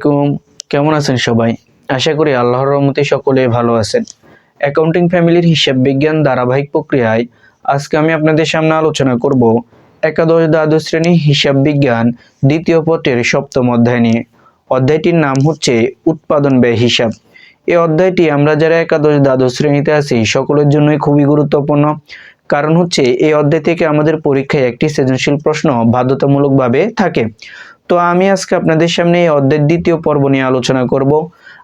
আলাইকুম। কেমন আছেন সবাই? আশা করি আল্লাহর রহমতে সকলে ভালো আছেন। অ্যাকাউন্টিং ফ্যামিলির হিসাব বিজ্ঞান ধারাবাহিক প্রক্রিয়ায় আজকে আমি আপনাদের সামনে আলোচনা করব একাদশ দ্বাদশ শ্রেণি হিসাব বিজ্ঞান দ্বিতীয় পত্রের সপ্তম অধ্যায় নিয়ে। অধ্যায়টির নাম হচ্ছে উৎপাদন ব্যয় হিসাব। এই অধ্যায়টি আমরা যারা একাদশ দ্বাদশ শ্রেণীতে আছি, সকলের জন্যই খুবই গুরুত্বপূর্ণ। কারণ হচ্ছে, এই অধ্যায় থেকে আমাদের পরীক্ষায় একটি সৃজনশীল প্রশ্ন বাধ্যতামূলকভাবে থাকে। তো আমি আজকে আপনাদের সামনে এই অধ্যায়ের দ্বিতীয় পর্ব নিয়ে আলোচনা করব।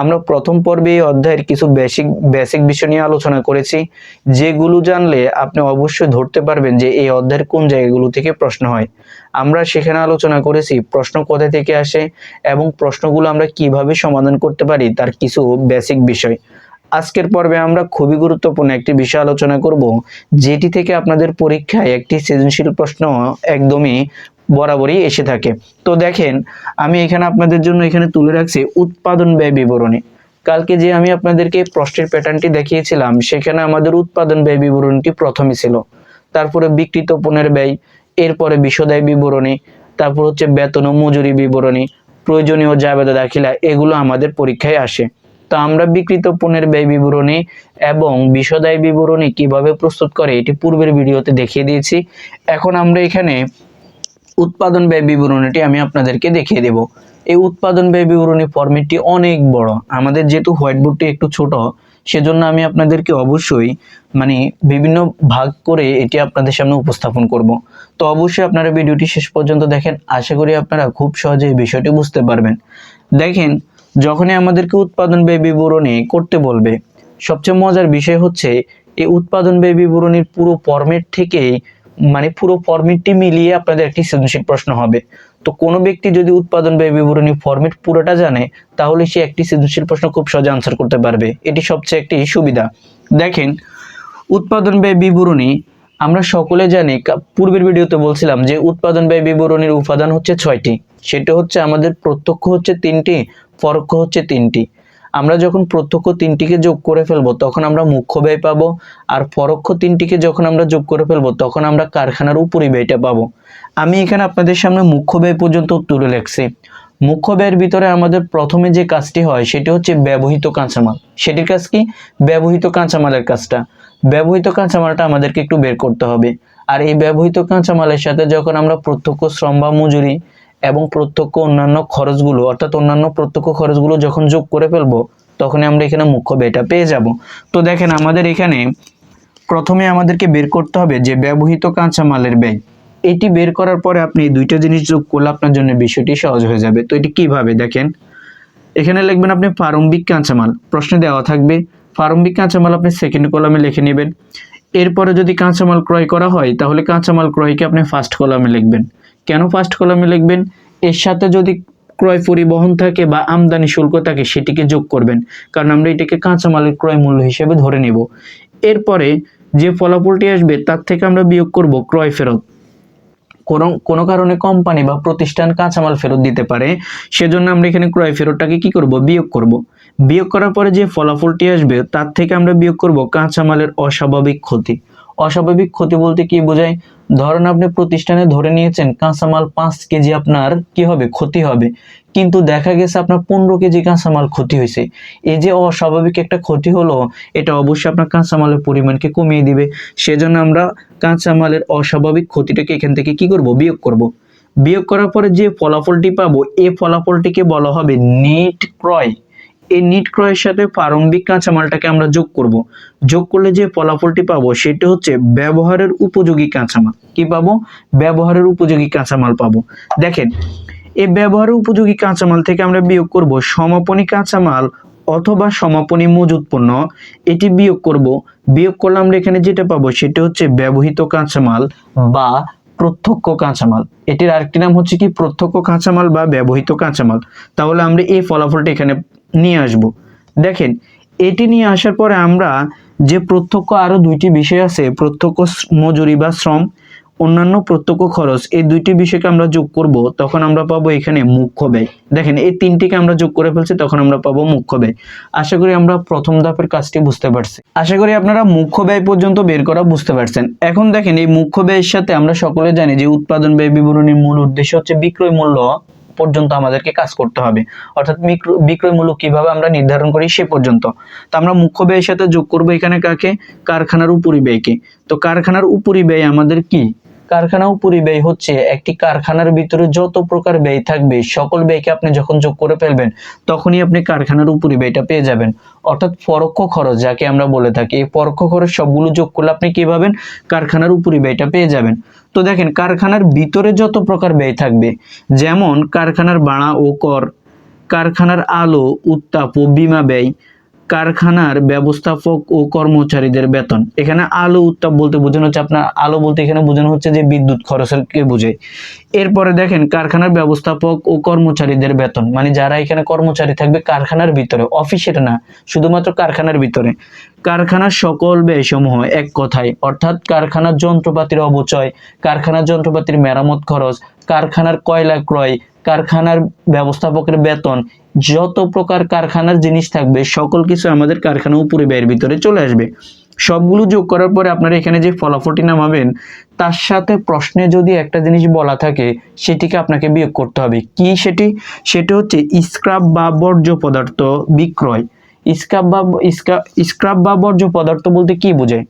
আমরা প্রথম পর্বে এই অধ্যায়ের কিছু বেসিক বেসিক বিষয় নিয়ে আলোচনা করেছি, যেগুলো জানলে আপনি অবশ্যই ধরতে পারবেন যে এই অধ্যায়ের কোন জায়গাগুলো থেকে প্রশ্ন হয়। আমরা সেখানে আলোচনা করেছি, প্রশ্ন কোথা থেকে আসে এবং প্রশ্নগুলো আমরা কীভাবে সমাধান করতে পারি তার কিছু বেসিক বিষয়। আজকের পর্বে আমরা খুবই গুরুত্বপূর্ণ একটি বিষয় আলোচনা করব, যেটি থেকে আপনাদের পরীক্ষায় একটি সৃজনশীল প্রশ্ন একদমই বরাবরই এসে থাকে। তো দেখেন, আমি এখানে আপনাদের জন্য এখানে তুলে রাখছি উৎপাদন ব্যয় বিবরণী। কালকে যে আমি আপনাদেরকে প্রশ্নের প্যাটার্নটি দেখিয়েছিলাম, সেখানে আমাদের উৎপাদন ব্যয় বিবরণীটি প্রথমে ছিল। তারপরে বিকৃত পণ্যের ব্যয়, এরপরে বিশদায় বিবরণী, তারপর হচ্ছে বেতন ও মজুরি বিবরণী, প্রয়োজনীয় জাবেদা দাখিলা, এগুলো আমাদের পরীক্ষায় আসে। তো আমরা বিকৃত পণ্যের ব্যয় বিবরণী এবং বিশদায় বিবরণী কীভাবে প্রস্তুত করে, এটি পূর্বের ভিডিওতে দেখিয়ে দিয়েছি। এখন আমরা এখানে উৎপাদন ব্যয় বিবরণীটি আমি আপনাদেরকে দেখিয়ে দেব। এই উৎপাদন ব্যয় বিবরণী ফর্মেটটি অনেক বড়। আমাদের যেহেতু হোয়াইট বোর্ডটি একটু ছোট, সেজন্য আমি আপনাদেরকে অবশ্যই মানে বিভিন্ন ভাগ করে এটি আপনাদের সামনে উপস্থাপন করব। তো অবশ্যই আপনারা ভিডিওটি শেষ পর্যন্ত দেখেন। আশা করি আপনারা খুব সহজে এই বিষয়টি বুঝতে পারবেন। দেখেন, যখনই আমাদেরকে উৎপাদন ব্যয় বিবরণী করতে বলবে, সবচেয়ে মজার বিষয় হচ্ছে, এই উৎপাদন ব্যয় বিবরণীর পুরো ফরম্যাট থেকেই মানে পুরো ফরম্যাটটি মিলিয়ে আপনাদের একটি সৃজনশীল প্রশ্ন হবে। তো কোনো ব্যক্তি যদি উৎপাদন ব্যয় বিবরণী ফরম্যাট পুরোটা জানে, তাহলে সে একটি সৃজনশীল প্রশ্ন খুব সহজে আনসার করতে পারবে। এটি সবচেয়ে একটি সুবিধা। দেখেন, উৎপাদন ব্যয় বিবরণী, আমরা সকলে জানি পূর্বের ভিডিওতে বলছিলাম যে উৎপাদন ব্যয় বিবরণীর উপাদান হচ্ছে ছয়টি। সেটা হচ্ছে আমাদের প্রত্যক্ষ হচ্ছে তিনটি, পরোক্ষ হচ্ছে তিনটি। আমরা যখন প্রত্যক্ষ তিনটিকে যোগ করে ফেলব, তখন আমরা মুখ্য ব্যয় পাবো আর পরোক্ষ তিনটিকে যখন আমরা যোগ করে ফেলব, তখন আমরা কারখানার উপরি ব্যয়টা পাবো। আমি এখানে আপনাদের সামনে মুখ্য ব্যয় পর্যন্ত তুলে লেখছি মুখ্য ব্যয়ের ভিতরে আমাদের প্রথমে যে কাজটি হয়, সেটি হচ্ছে ব্যবহৃত কাঁচামাল। সেটির কাজ কি? ব্যবহৃত কাঁচামালের কাজটা। ব্যবহৃত কাঁচামালটা আমাদেরকে একটু বের করতে হবে। আর এই ব্যবহৃত কাঁচামালের সাথে যখন আমরা প্রত্যক্ষ শ্রম বা মজুরি এবং প্রত্যক্ষ অন্যান্য খরচগুলো, অর্থাৎ অন্যান্য প্রত্যক্ষ খরচগুলো যখন যোগ করে ফেলব, তখনই আমরা এখানে মুখ্য ব্যয়টা পেয়ে যাব। তো দেখেন আমাদের এখানে প্রথমে আমাদেরকে বের করতে হবে যে ব্যবহৃত কাঁচামালের ব্যয়। এটি বের করার পরে আপনি দুইটা জিনিস যোগ করলে আপনার জন্য বিষয়টি সহজ হয়ে যাবে। তো এটি কীভাবে? দেখেন, এখানে লিখবেন আপনি প্রারম্ভিক কাঁচামাল। প্রশ্নে দেওয়া থাকবে, প্রারম্ভিক কাঁচামাল আপনি সেকেন্ড কলামে লিখে নেবেন। এরপরে যদি কাঁচামাল ক্রয় করা হয়, তাহলে কাঁচামাল ক্রয়কে আপনি ফার্স্ট কলামে লিখবেন। কেন ফার্স্ট কলামে লিখবেন? এর সাথে যদি ক্রয় পরিবহন থাকে বা আমদানি শুল্ক থাকে, সেটিকে যোগ করবেন। কারণ আমরা এটাকে কাঁচামালের ক্রয় মূল্য হিসেবে ধরে নেব। এরপরে যে ফলাফলটি আসবে, তার থেকে আমরা বিয়োগ করব ক্রয় ফেরত। কোনো কোনো কারণে কোম্পানি বা প্রতিষ্ঠান কাঁচামাল ফেরত দিতে পারে, সেজন্য আমরা এখানে ক্রয় ফেরতটাকে কি করব? বিয়োগ করব। বিয়োগ করার পরে যে ফলাফলটি আসবে, তার থেকে আমরা বিয়োগ করব কাঁচামালের অস্বাভাবিক ক্ষতি। অস্বাভাবিক ক্ষতি বলতে কি বোঝায়? ধরেন আপনি প্রতিষ্ঠানে ধরে নিয়েছেন, কাঁচামাল পাঁচ কেজি আপনার কি হবে? ক্ষতি হবে। কিন্তু দেখা গেছে আপনার পনেরো কেজি কাঁচামাল ক্ষতি হয়েছে। এই যে অস্বাভাবিক একটা ক্ষতি হলো, এটা অবশ্যই আপনার কাঁচামালের পরিমাণকে কমিয়ে দিবে। সেজন্য আমরা কাঁচামালের অস্বাভাবিক ক্ষতিটাকে এখান থেকে কি করব? বিয়োগ করব। বিয়োগ করার পরে যে ফলাফলটি পাবো, এই ফলাফলটিকে বলা হবে নেট ক্রয়। এই নিট ক্রয়ের সাথে প্রারম্ভিক কাঁচামালটাকে আমরা যোগ করব। যোগ করলে যে ফলাফলটি পাবো সেটা হচ্ছে ব্যবহারের উপযোগী কাঁচামাল কি পাবো? ব্যবহারের উপযোগী কাঁচামাল পাবো। দেখেন এই ব্যবহারের উপযোগী কাঁচামাল থেকে আমরা বিয়োগ করব সমাপনী কাঁচামাল অথবা সমাপনী মজুত পণ্য। এটি বিয়োগ করব। বিয়োগ করলে আমরা এখানে যেটা পাবো সেটা হচ্ছে ব্যবহৃত কাঁচামাল বা প্রত্যক্ষ কাঁচামাল এটির আরেকটি নাম হচ্ছে কি? প্রত্যক্ষ কাঁচামাল বা ব্যবহৃত কাঁচামাল তাহলে আমরা এই ফলাফলটা এখানে নিয়ে আসব। দেখেন, এটি নিয়ে আসার পরে আমরা যে প্রত্যক্ষ আরও দুইটি বিষয় আছে, প্রত্যক্ষ মজুরি বা শ্রম, অন্যান্য প্রত্যক্ষ খরচ, এই দুইটি বিষয়কে আমরা যোগ করব, তখন আমরা পাবো এখানে মুখ্য ব্যয়। দেখেন, এই তিনটিকে আমরা যোগ করে ফেলছি, তখন আমরা পাবো মুখ্য ব্যয়। আশা করি আমরা প্রথম ধাপের কাজটি বুঝতে পারছি। আশা করি আপনারা মুখ্য ব্যয় পর্যন্ত বের করা বুঝতে পারছেন। এখন দেখেন, এই মুখ্য ব্যয়ের সাথে আমরা সকলে জানি যে উৎপাদন ব্যয় বিবরণীর মূল উদ্দেশ্য হচ্ছে বিক্রয় মূল্য। পর্যন্ত আমাদেরকে কাজ করতে হবে। অর্থাৎ বিক্র- বিক্রয় মূল্য কীভাবে আমরা নির্ধারণ করি সে পর্যন্ত। তো আমরা মুখ্য ব্যয়ের সাথে যোগ করব এখানে কাকে? কারখানার উপরি ব্যয়কে। তো কারখানার উপরি ব্যয় আমাদের কি? কারখানা উপরি ব্যয় হচ্ছে। একটি কারখানার ভিতরে যত প্রকার ব্যয় থাকবে, সকল ব্যয়কে আপনি যখন যোগ করে ফেলবেন, তখনই আপনি কারখানার উপরি ব্যয়টা পেয়ে যাবেন। অর্থাৎ পরোক্ষ খরচ, যাকে আমরা বলে থাকি, এই পরোক্ষ খরচ সবগুলো যোগ করলে আপনি কি পাবেন? কারখানার উপরি ব্যয়টা পেয়ে যাবেন। তো দেখেন, কারখানার ভিতরে যত প্রকার ব্যয় থাকবে, যেমন কারখানার বাড়া ও কর, কারখানার আলো, উত্তাপ ও বিমা ব্যয় কারখানার ব্যবস্থাপক ও কর্মচারীদের বেতন। এখানে আলো উত্তাপ বলতে বোঝানো হচ্ছে আপনার, আলো বলতে এখানে বোঝানো হচ্ছে যে বিদ্যুৎ খরচকে বোঝায় এরপরে দেখেন, কারখানার ব্যবস্থাপক ও কর্মচারীদের বেতন। মানে যারা এখানে কর্মচারী থাকবে কারখানার ভিতরে, অফিসের না, শুধুমাত্র কারখানার ভিতরে। কারখানার সকল ব্যয়সমূহ এক কথায়, অর্থাৎ কারখানার যন্ত্রপাতির অবচয় কারখানার যন্ত্রপাতির মেরামত খরচ, কারখানার কয়লা ক্রয় কারখানার ব্যবস্থাপকের বেতন, যত প্রকার কারখানার জিনিস থাকবে, সকল কিছু আমাদের কারখানা উপরে ব্যয়ের ভিতরে চলে আসবে। সবগুলো যোগ করার পরে আপনারা এখানে যে ফলাফলটি নামাবেন, তার সাথে প্রশ্নে যদি একটা জিনিস বলা থাকে, সেটিকে আপনাকে বিয়োগ করতে হবে। কি সেটি? সেটি হচ্ছে স্ক্রাব বা বর্জ্য পদার্থ বিক্রয়। স্ক্রাব বা স্ক্রাব বা বর্জ্য পদার্থ বলতে কি বোঝায়?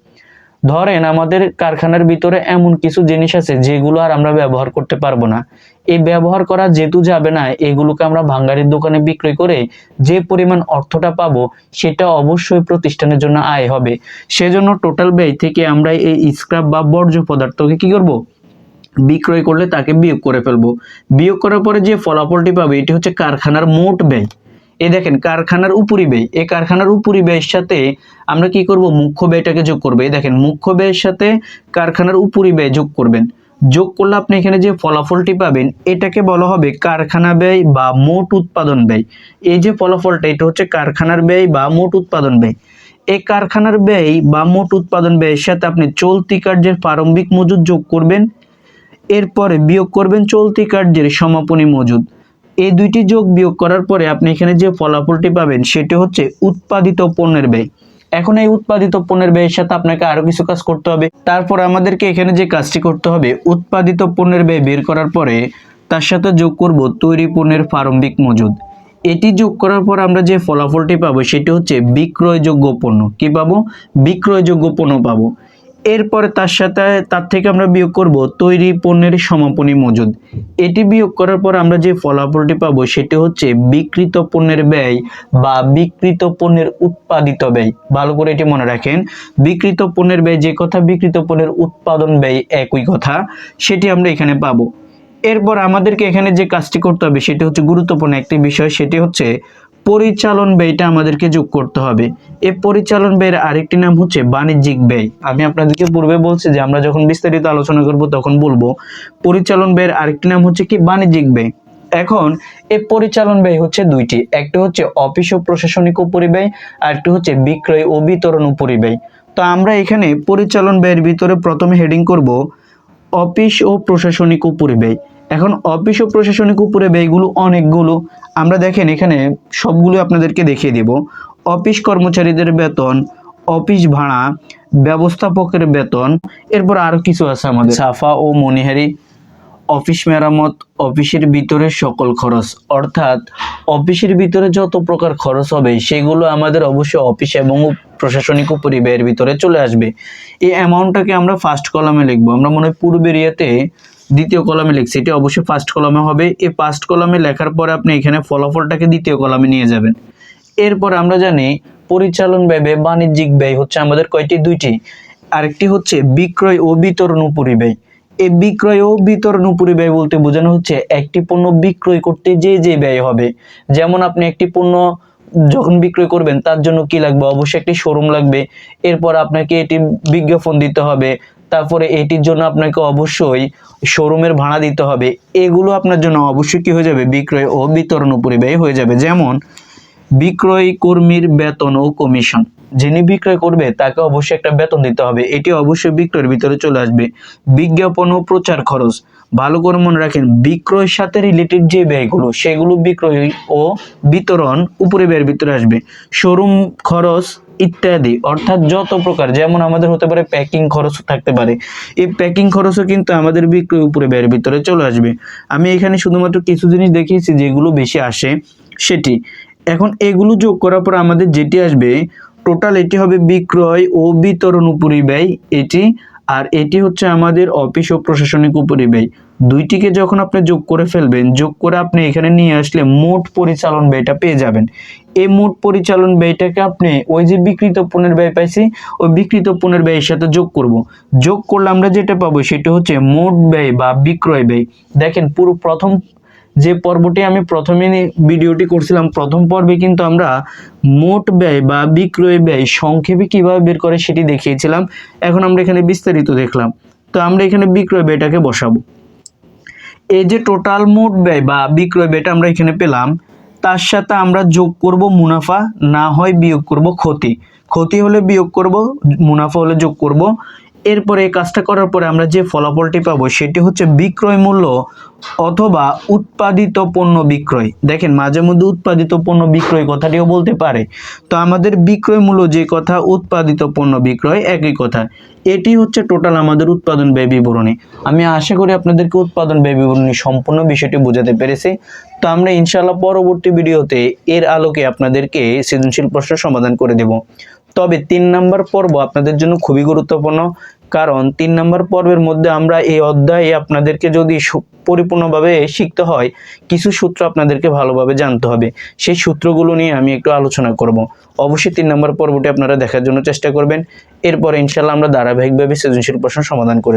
ধরেন আমাদের কারখানার ভিতরে এমন কিছু জিনিস আছে যেগুলো আর আমরা ব্যবহার করতে পারব না। এই ব্যবহার করা যেহেতু যাবে না, এগুলোকে আমরা ভাঙ্গারির দোকানে বিক্রয় করে যে পরিমাণ অর্থটা পাবো সেটা অবশ্যই প্রতিষ্ঠানের জন্য আয় হবে। সেজন্য টোটাল ব্যয় থেকে আমরা এই স্ক্রাব বা বর্জ্য পদার্থকে কি করব? বিক্রয় করলে তাকে বিয়োগ করে ফেলব। বিয়োগ করার পরে যে ফলাফলটি পাবে, এটি হচ্ছে কারখানার মোট ব্যয়। এই দেখেন, কারখানার উপরি ব্যয়। এই কারখানার উপরি ব্যয়ের সাথে আমরা কি করব? মুখ্য ব্যয়টাকে যোগ করব। এই দেখেন, মুখ্য ব্যয়ের সাথে কারখানার উপরি ব্যয় যোগ করবেন। যোগ করলে আপনি এখানে যে ফলাফলটি পাবেন, এটাকে বলা হবে কারখানা ব্যয় বা মোট উৎপাদন ব্যয়। এই যে ফলাফলটা, এটা হচ্ছে কারখানার ব্যয় বা মোট উৎপাদন ব্যয়। এই কারখানার ব্যয় বা মোট উৎপাদন ব্যয়ের সাথে আপনি চলতি কার্যের প্রারম্ভিক মজুদ যোগ করবেন। এরপরে বিয়োগ করবেন চলতি কার্যের সমাপনী মজুদ। এই দুইটি যোগ বিয়োগ করার পরে আপনি এখানে যে ফলাফলটি পাবেন, সেটি হচ্ছে উৎপাদিত পণ্যের ব্যয়। এখন এই উৎপাদিত পণ্যের ব্যয়ের সাথে আপনাকে আরও কিছু কাজ করতে হবে। তারপর আমাদেরকে এখানে যে কাজটি করতে হবে, উৎপাদিত পণ্যের ব্যয় বের করার পরে তার সাথে যোগ করব তৈরি পণ্যের প্রারম্ভিক মজুদ। এটি যোগ করার পর আমরা যে ফলাফলটি পাবো, সেটি হচ্ছে বিক্রয়যোগ্য পণ্য। কি পাবো? বিক্রয়যোগ্য পণ্য পাবো। এরপরে তার সাথে, তার থেকে আমরা বিয়োগ করব তৈরি পণ্যের সমাপনী মজুদ। এটি বিয়োগ করার পর আমরা যে ফলাফলটি পাবো সেটি হচ্ছে বিকৃত পণ্যের ব্যয় বা বিকৃত পণ্যের উৎপাদিত ব্যয়। ভালো করে এটি মনে রাখেন বিকৃত পণ্যের ব্যয় যে কথা বিকৃত পণ্যের উৎপাদন ব্যয় একই কথা, সেটি আমরা এখানে পাবো। এরপর আমাদেরকে এখানে যে কাজটি করতে হবে সেটি হচ্ছে গুরুত্বপূর্ণ একটি বিষয়, সেটি হচ্ছে পরিচালন ব্যয়টা আমাদেরকে যোগ করতে হবে। এই পরিচালন ব্যয়ের আরেকটি নাম হচ্ছে বাণিজ্যিক ব্যয়। আমি আপনাদেরকে পূর্বে বলছি যে আমরা যখন বিস্তারিত আলোচনা করব তখন বলব, পরিচালন ব্যয়ের আরেকটি নাম হচ্ছে কি? বাণিজ্যিক ব্যয়। এখন এই পরিচালন ব্যয় হচ্ছে দুইটি। একটি হচ্ছে অফিস ও প্রশাসনিক উপরিব্যয় আর একটি হচ্ছে বিক্রয় ও বিতরণ উপরিব্যয় তো আমরা এখানে পরিচালন ব্যয়ের ভিতরে প্রথমে হেডিং করব অফিস ও প্রশাসনিক উপরে ব্যয়। এখন অফিস ও প্রশাসনিক উপরে ব্যয়গুলো অনেকগুলো। আমরা দেখেন এখানে সবগুলো আপনাদেরকে দেখিয়ে দেব। অফিস কর্মচারীদের বেতন, অফিস ভাড়া, ব্যবস্থাপকের বেতন, এরপর আরও কিছু আছে আমাদের। সাফা ও মনিহারি, অফিস মেরামত, অফিসের ভিতরে সকল খরচ। অর্থাৎ অফিসের ভিতরে যত প্রকার খরচ হবে, সেগুলো আমাদের অবশ্যই অফিস এবং প্রশাসনিক পরিব্যয়ের ভিতরে চলে আসবে। এই অ্যামাউন্টটাকে আমরা ফার্স্ট কলামে লিখব। আমরা মনে হয় পূর্বের ইয়েতে দ্বিতীয় কলামে লিখছি। এটি অবশ্যই ফার্স্ট কলামে হবে। এই ফার্স্ট কলামে লেখার পরে আপনি এখানে ফলাফলটাকে দ্বিতীয় কলামে নিয়ে যাবেন। এরপর আমরা জানি পরিচালন ব্যয় বাণিজ্যিক ব্যয় হচ্ছে আমাদের কয়টি? দুইটি। আরেকটি হচ্ছে বিক্রয় ও বিতরণ উপরিব্যয় এই বিক্রয় ও বিতরণ উপরিব্যয় বলতে বোঝানো হচ্ছে একটি পণ্য বিক্রয় করতে যে যে ব্যয় হবে। যেমন আপনি একটি পণ্য যখন বিক্রয় করবেন, তার জন্য কি লাগবে? অবশ্যই একটি শোরুম লাগবে। এরপর আপনাকে এটি বিজ্ঞাপন দিতে হবে। তারপরে এটির জন্য আপনাকে অবশ্যই শোরুমের ভাড়া দিতে হবে। এগুলো আপনার জন্য অবশ্যই কী হয়ে যাবে? বিক্রয় ও বিতরণ উপরিব্যয় হয়ে যাবে। যেমন, বিক্রয় কর্মীর বেতন ও কমিশন যিনি বিক্রয় করবে, তাকে অবশ্যই একটা বেতন দিতে হবে। এটি অবশ্যই বিক্রয়ের ভিতরে চলে আসবে। বিজ্ঞাপন ও প্রচার খরচ। ভালো করে মনে রাখেন, বিক্রয়ের সাথে রিলেটেড যে ব্যয়গুলো, সেগুলো বিক্রয় ও বিতরণ উপরে ব্যয়ের ভিতরে আসবে। শোরুম খরচ ইত্যাদি। অর্থাৎ যত প্রকার, যেমন আমাদের হতে পারে প্যাকিং খরচ থাকতে পারে, এই প্যাকিং খরচও কিন্তু আমাদের বিক্রয় উপরে ব্যয়ের ভিতরে চলে আসবে। আমি এখানে শুধুমাত্র কিছু জিনিস দেখিয়েছি যেগুলো বেশি আসে, সেটি। এখন এগুলো যোগ করার পর আমাদের যেটি আসবে টোটাল এটি হবে বিক্রয় ও বিতরণ উপরি ব্যয়। এটি আর এটি হচ্ছে আমাদের অফিস ও প্রশাসনিক উপরি ব্যয় দুইটিকে যখন আপনি যোগ করে ফেলবেন, যোগ করে আপনি এখানে নিয়ে আসলে মোট পরিচালন ব্যয়টা পেয়ে যাবেন। এই মোট পরিচালন ব্যয়টাকে আপনি ওই যে বিকৃত পণ্যের ব্যয় পাইছি, ওই বিকৃত পণ্যের ব্যয়ের সাথে যোগ করব। যোগ করলে আমরা যেটা পাবো সেটা হচ্ছে মোট ব্যয় বা বিক্রয় ব্যয়। দেখেন পুরো প্রথম যে পর্বটি আমি প্রথমে ভিডিওটি করছিলাম, প্রথম পর্বে কিন্তু আমরা মোট ব্যয় বা বিক্রয় ব্যয় সংক্ষেপে কীভাবে বের করে সেটি দেখিয়েছিলাম। এখন আমরা এখানে বিস্তারিত দেখলাম। তো আমরা এখানে বিক্রয় ব্যয়টাকে বসাবো। এই যে টোটাল মোট ব্যয় বা বিক্রয় ব্যয়টা আমরা এখানে পেলাম, তার সাথে আমরা যোগ করব মুনাফা, না হয় বিয়োগ করব ক্ষতি। ক্ষতি হলে বিয়োগ করব, মুনাফা হলে যোগ করব। এরপরে এই কাজটা করার পরে আমরা যে ফলাফলটি পাবো সেটি হচ্ছে বিক্রয় মূল্য অথবা উৎপাদিত পণ্য বিক্রয়। দেখেন মাঝে মধ্যে উৎপাদিত পণ্য বিক্রয় কথাটিও বলতে পারে। তো আমাদের বিক্রয় মূল্য যে কথা, উৎপাদিত পণ্য বিক্রয় একই কথা। এটি হচ্ছে টোটাল আমাদের উৎপাদন ব্যয় বিবরণী। আমি আশা করি আপনাদেরকে উৎপাদন ব্যয় বিবরণী সম্পূর্ণ বিষয়টি বোঝাতে পেরেছি। তো আমরা ইনশাআল্লাহ পরবর্তী ভিডিওতে এর আলোকে আপনাদেরকে সৃজনশীল প্রশ্নের সমাধান করে দেব। তবে তিন নম্বর পর্ব আপনাদের জন্য খুবই গুরুত্বপূর্ণ। কারণ তিন নম্বর পর্বের মধ্যে আমরা এই অধ্যায়ে আপনাদেরকে যদি পরিপূর্ণভাবে শিখতে হয়, কিছু সূত্র আপনাদেরকে ভালোভাবে জানতে হবে। সেই সূত্রগুলো নিয়ে আমি একটু আলোচনা করব। অবশ্যই তিন নম্বর পর্বটি আপনারা দেখার জন্য চেষ্টা করবেন। এরপর ইনশাল্লাহ আমরা ধারাবাহিকভাবে সৃজনশীল প্রশ্ন সমাধান করে দেব।